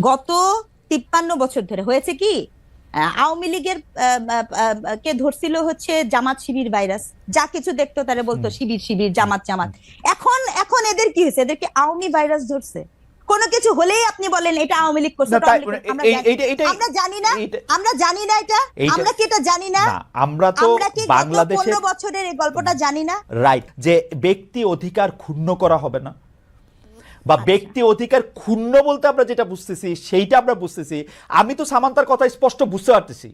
গত তিপ্পান্ন বছর ধরে হয়েছে কি? আওয়ামী লীগের কে ধরছিল হচ্ছে জামাত শিবির ভাইরাস। যা কিছু দেখতো তারা বলতো শিবির শিবির জামাত জামাত। এখন এখন এদের কি হয়েছে? এদেরকে আওয়ামী ভাইরাস ধরছে। কোনো কিছু হলেই আপনি বলেন এটা আওয়ামী লীগ করছে। আমরা জানি- না আমরা জানি না এটা। আমরা কি এটা জানি না? আমরা তো বাংলাদেশের বছরের এই গল্পটা জানি না? রাইট যে ব্যক্তি অধিকার ক্ষুণ্ণ করা হবে না বা। ব্যক্তি অধিকার ক্ষুণ্ণ বলতে আমরা যেটা বুঝতেছি, সেইটা আমরা বুঝতেছি। আমি তো সামান্তার কথা স্পষ্ট বুঝতে পারতেছি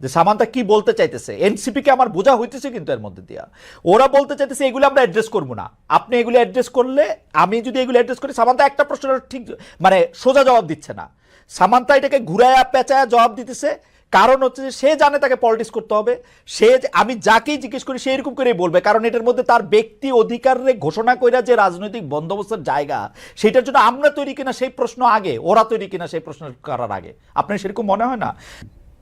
যে সামান্তা কি বলতে চাইতেছে। এনসিপি কে আমার বোঝা হইতেছে কিন্তু এর মধ্যে দিয়া। ওরা বলতে চাইতেছে, এগুলো আমরা অ্যাড্রেস করব না। আপনি এগুলো অ্যাড্রেস করলে, আমি যদি এগুলো অ্যাড্রেস করি, সামান্তা একটা প্রশ্নের ঠিক মানে সোজা জবাব দিচ্ছে না। সামান্তা এটাকে ঘুরায়া পেঁচায়া জবাব দিতেছে কারণ হচ্ছে যে সে জানে তাকে পলিটিক্স করতে হবে। সে আমি যাকেই জিজ্ঞেস করি সে এরকম করেই বলবে। কারণ এটার মধ্যে তার ব্যক্তি অধিকারে ঘোষণা কইরা যে রাজনৈতিক বন্দোবস্তের জায়গা সেটার জন্য আমরা তৈরি কিনা সেই প্রশ্ন আগে ওরা তৈরি কিনা সেই প্রশ্ন করার আগে। আপনার সেরকম মনে হয় না?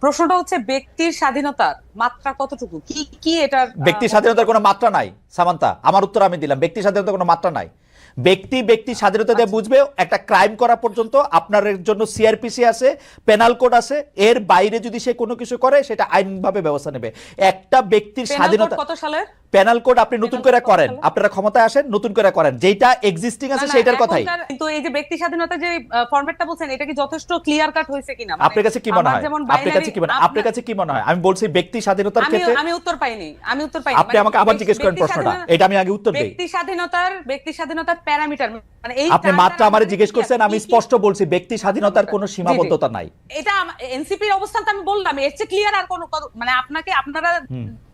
প্রশ্নটা হচ্ছে ব্যক্তির স্বাধীনতার মাত্রা কতটুকু? কি কি এটার আহ, ব্যক্তি স্বাধীনতার কোনো মাত্রা নাই? সামান্তা আমার উত্তর আমি দিলাম। ব্যক্তি স্বাধীনতার কোনো মাত্রা নাই। ব্যক্তি ব্যক্তি স্বাধীনতা দিয়ে বুঝবে একটা ক্রাইম করা পর্যন্ত আপনার জন্য সিআরপিসি আছে পেনাল কোড আছে এর বাইরে যদি সে কোনো কিছু করে সেটা আইনভাবে ব্যবস্থা নেবে। একটা ব্যক্তির স্বাধীনতা কত সালের? পেনাল কোড আপনি নতুন করে করেন। আপনারা ক্ষমতায় আসেন নতুন করে করেন। যেটা এক্সিস্টিং আছে সেটার কথাই। কিন্তু এই যে ব্যক্তি স্বাধীনতা যে ফরম্যাটটা বলছেন এটা কি যথেষ্ট ক্লিয়ার কাট হয়েছে কিনা? মানে আপনার কাছে কি মনে হয়? আপনার কাছে কি মনে হয় আপনার কাছে কি মনে হয়? আমি বলছি ব্যক্তি স্বাধীনতার ক্ষেত্রে আমি উত্তর পাইনি। আমি উত্তর পাইনি। আপনি মানে আমাকে আবার জিজ্ঞেস করেন প্রশ্নটা। এটা আমি আগে উত্তর দেই। ব্যক্তি স্বাধীনতার ব্যক্তি স্বাধীনতার প্যারামিটার মানে এই আপনি মাত্র আমারে জিজ্ঞেস করছেন আমি স্পষ্ট বলছি ব্যক্তি স্বাধীনতার কোনো। সীমাবদ্ধতা নাই। এটা এনসিপির অবস্থান তো আমি বললাম এর চেয়ে ক্লিয়ার আর কোনো- মানে আপনাকে আপনারা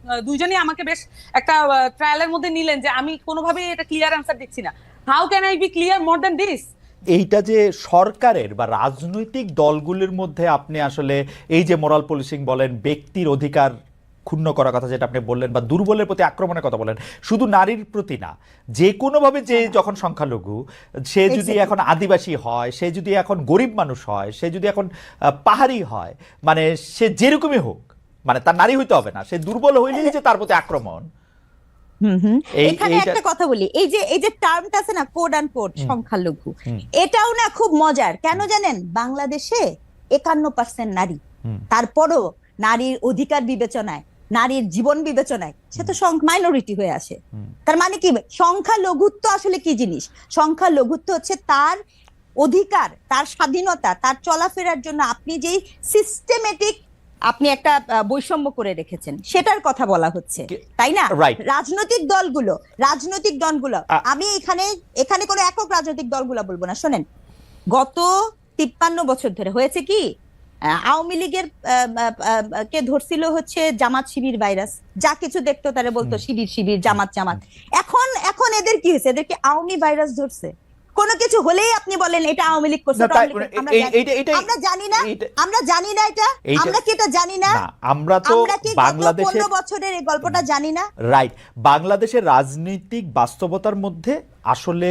আহ, দুইজনই আমাকে বেশ একটা ট্রায়ালের মধ্যে নিলেন যে আমি কোনোভাবেই এটা ক্লিয়ার অ্যান্সার দিচ্ছি না। How can I be clear more than this এইটা যে সরকারের বা রাজনৈতিক দলগুলির মধ্যে আপনি আসলে এই যে মোরাল পুলিশিং বলেন ব্যক্তির অধিকার ক্ষুণ্ণ করার কথা যেটা আপনি বললেন বা দুর্বলের প্রতি আক্রমণের কথা বলেন শুধু নারীর প্রতি না যে কোনোভাবে যে যখন সংখ্যালঘু সে যদি এখন আদিবাসী হয় সে যদি এখন গরিব মানুষ হয় সে যদি এখন পাহাড়ি হয় মানে সে যেরকমই হোক মানে তার নারী হইতে হবে না সে দুর্বল হইলেই যে তার প্রতি আক্রমণ। এখানে একটা কথা বলি এই যে এই যে টার্মটা আছে না কোড কোড সংখ্যালঘু এটাও না খুব মজার। কেন জানেন? বাংলাদেশে একান্ন পার্সেন্ট নারী। তারপরও নারীর অধিকার বিবেচনায় নারীর জীবন বিবেচনায় সে তো মাইনরিটি হয়ে আসে। তার মানে কি? সংখ্যালঘুত্ব আসলে কি জিনিস? সংখ্যালঘুত্ব হচ্ছে তার অধিকার তার স্বাধীনতা তার চলাফেরার জন্য আপনি যেই সিস্টেমেটিক আপনি একটা বৈষম্য করে রেখেছেন। সেটার কথা বলা হচ্ছে। তাই না? রাজনৈতিক দলগুলো রাজনৈতিক দলগুলো আমি এখানে এখানে কোনো একক রাজনৈতিক দলগুলো বলব না। শোনেন গত তিপ্পান্ন বছর ধরে হয়েছে কি আওয়ামী লীগের কে ধরছিল হচ্ছে জামাত শিবির ভাইরাস। যা কিছু দেখতো তারা বলতো শিবির শিবির জামাত জামাত। এখন এখন এদের কি হয়েছে? এদেরকে আওয়ামী ভাইরাস ধরছে? কোনো কিছু হলেই আপনি বলেন এটা আওয়ামী লীগ করছে। আমরা জানি- না আমরা জানি না এটা। আমরা কি এটা জানি না? আমরা তো বাংলাদেশের বছরের এই গল্পটা জানি না? রাইট বাংলাদেশের রাজনৈতিক বাস্তবতার মধ্যে আসলে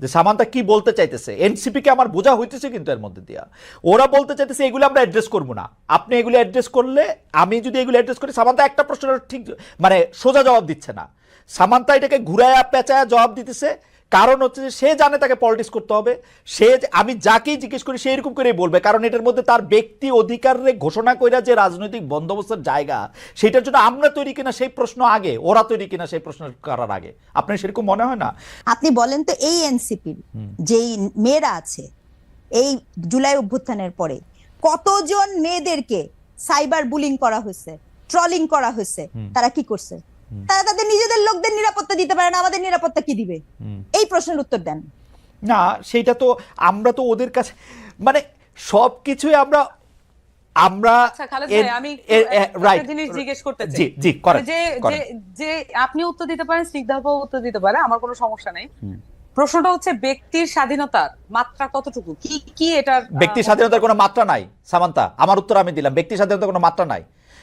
যে সামান্তা কি বলতে চাইতেছে? এনসিপি কে আমার বোঝা হইতেছে কিন্তু এর মধ্যে দিয়া। ওরা বলতে চাইতেছে, এগুলো আমরা অ্যাড্রেস করব না। আপনি এগুলো অ্যাড্রেস করলে আমি যদি এগুলো অ্যাড্রেস করি, সামান্তা একটা প্রশ্নের ঠিক মানে সোজা জবাব দিচ্ছে না। সামান্তা এটাকে ঘুরায়া, পেঁচায়া জবাব দিতেছে। কারণ হচ্ছে যে সে জানে তাকে পলিটিক্স করতে হবে সে আমি যাকেই জিজ্ঞেস করি সে এরকম করেই বলবে কারণ এটার মধ্যে তার ব্যক্তি অধিকারে ঘোষণা কইরা যে রাজনৈতিক বন্দোবস্তের জায়গা সেটার জন্য আমরা তৈরি কিনা সেই প্রশ্ন আগে ওরা তৈরি কিনা সেই প্রশ্ন করার আগে। আপনার সেরকম মনে হয় না? আপনি বলেন তো এই এনসিপির যেই মেয়েরা আছে এই জুলাই অভ্যুত্থানের পরে কতজন মেয়েদেরকে সাইবার বুলিং করা হয়েছে ট্রলিং করা হয়েছে তারা কি করছে? তারা তাদের নিজেদের লোকদের নিরাপত্তা দিতে পারে না আমাদের নিরাপত্তা কি দিবে? এই প্রশ্নের উত্তর দেন। না সেইটা তো আমরা তো ওদের কাছে মানে সব কিছুই আমরা আমরা আচ্ছা আমি. জিনিস জিজ্ঞেস করতে চাই। যে আপনি উত্তর দিতে পারেন স্নিগ্ধাবাবু উত্তর দিতে পারে আমার কোনো সমস্যা নেই। প্রশ্নটা হচ্ছে ব্যক্তির স্বাধীনতার মাত্রা কতটুকু? কি কি এটার আহ, ব্যক্তি স্বাধীনতার কোনো মাত্রা নাই সামান্তা আমার উত্তর আমি দিলাম ব্যক্তি স্বাধীনতার কোনো মাত্রা নাই।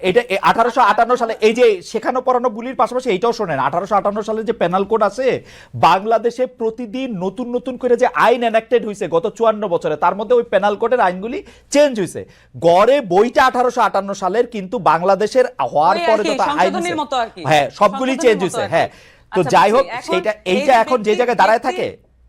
এটা আঠারোশো আটান্ন সালে এই যে শেখানো পড়ানো বুলির পাশাপাশি এইটাও শোনেন আঠারোশো আটান্ন সালে যে পেনাল কোড আছে বাংলাদেশে প্রতিদিন নতুন নতুন করে যে আইন এনাক্টেড হয়েছে গত চুয়ান্ন বছরে তার মধ্যে ওই পেনাল কোডের আইনগুলি চেঞ্জ হয়েছে গড়ে বইটা আঠারোশো আটান্ন সালের কিন্তু বাংলাদেশের হওয়ার পরে আইন। হ্যাঁ সবগুলি চেঞ্জ হয়েছে হ্যাঁ। তো আচ্ছা, যাই হোক সেইটা এইটা এখন যে জায়গায় দাঁড়ায় থাকে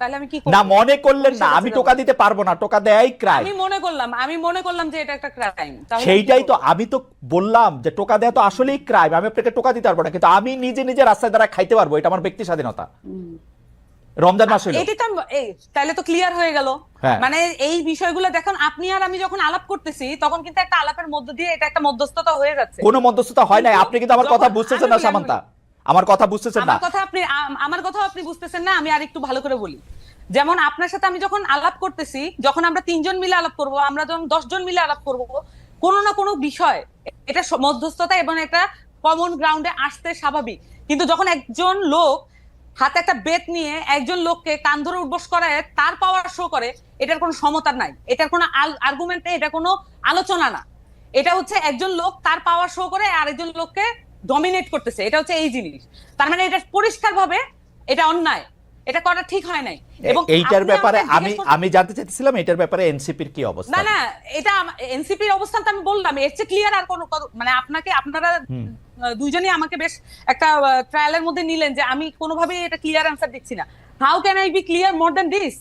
তাহলে আমি কি না মনে করলেন না আমি টোকা দিতে পারব না টোকা ক্রাইম আমি মনে করলাম আমি মনে করলাম যে এটা একটা ক্রাইম সেইটাই তো আমি তো বললাম যে টোকা দেওয়া তো আসলেই ক্রাইম আমি আপনাকে টোকা দিতে পারব না কিন্তু আমি নিজে নিজে রাস্তায় দ্বারা খাইতে পারব এটা আমার ব্যক্তি স্বাধীনতা। রমজান মাস এটি তাহলে তো ক্লিয়ার হয়ে গেল। হ্যাঁ। মানে এই বিষয়গুলো দেখুন আপনি আর আমি যখন আলাপ করতেছি তখন কিন্তু একটা আলাপের মধ্য দিয়ে এটা একটা মধ্যস্থতা হয়ে যাচ্ছে। কোনো মধ্যস্থতা হয় নাই আপনি কিন্তু আমার কথা বুঝতেছেন না সামান্তা। আমার কথা বুঝতেছেন না? আমার কথা আপনি আমার কথা আপনি বুঝতেছেন না আমি আর একটু ভালো করে বলি। যেমন আপনার সাথে আমি যখন আলাপ করতেছি যখন আমরা তিনজন মিলে আলাপ করব আমরা যখন দশজন মিলে আলাপ করব কোনো না কোনো বিষয় এটা মধ্যস্থতা এবং একটা কমন গ্রাউন্ডে আসতে স্বাভাবিক। কিন্তু যখন একজন লোক হাতে একটা বেত নিয়ে একজন লোককে কান ধরে উঠবস করায় তার পাওয়ার শো করে এটার কোনো সমতা নাই। এটার কোনো আর্গুমেন্ট নেই এটা কোনো আলোচনা না। এটা হচ্ছে একজন লোক তার পাওয়ার শো করে আরেকজন লোককে ডমিনেট করতেছে এটা হচ্ছে এই জিনিস। তার মানে এটা পরিষ্কার ভাবে এটা অন্যায় এটা করা ঠিক হয় নাই। এবং এইটার ব্যাপারে আমি আমি জানতে চাইছিলাম এটার ব্যাপারে এনসিপির কি অবস্থা। না না এটা এনসিপির অবস্থান তো আমি বললাম এর চেয়ে ক্লিয়ার আর কোনো মানে আপনাকে আপনারা দুইজনই আমাকে বেশ একটা ট্রায়ালের মধ্যে নিলেন যে আমি কোনোভাবেই এটা ক্লিয়ার অ্যান্সার দিচ্ছি না। How can I be clear more than this